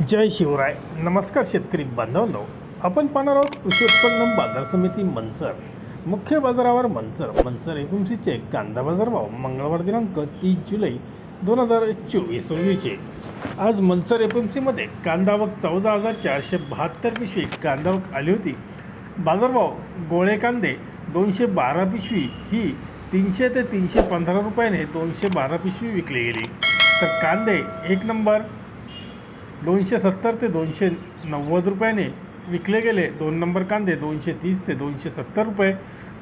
जय शिवराय. नमस्कार शेतकरी बांधवांनो. आपण पाहणार आहोत कृषी उत्पन्न बाजार समिती मंचर. मुख्य बाजारावर मंचर. मंचर एकोणसीचे कांदा बाजार भाव मंगळवार दिनांक तीस जुलै दोन हजार चोवीस रोजीचे आज मंचर एकोणीसमध्ये कांदावक चौदा हजार चारशे बहात्तर पिशवी कांदावक आली होती. बाजारभाव गोळे कांदे दोनशे बारा पिशवी ही तीनशे ते तीनशे पंधरा रुपयाने दोनशे बारा पिशवी विकली गेली. तर कांदे एक नंबर दोनशे सत्तर ते दोनशे नव्वद रुपयाने विकले गेले. दोन नंबर कांदे दोनशे तीस ते दोनशे सत्तर रुपये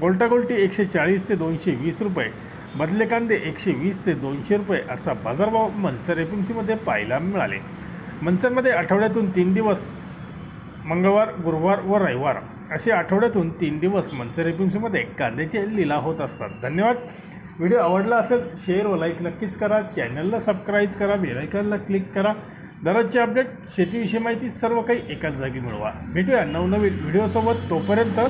गोलटागोलटी एकशे चाळीस ते दोनशे वीस रुपये बदले कांदे एकशे वीस ते दोनशे रुपये असा बाजारभाव मंचर एफ एम सीमध्ये पाहायला मिळाले. मंचरमध्ये आठवड्यातून तीन दिवस मंगळवार गुरुवार व रविवार असे आठवड्यातून तीन दिवस मंचर एफ एम सीमध्ये कांद्याचे लिलाव होत असतात. धन्यवाद. व्हिडिओ आवडला असेल शेअर व लाईक नक्कीच करा. चॅनलला सबस्क्राईब करा बेलायकनला क्लिक करा. दररोजचे अपडेट शेतीविषयी माहिती सर्व काही एकाच जागी मिळवा. भेटूया नवनवीन व्हिडिओसोबत. तोपर्यंत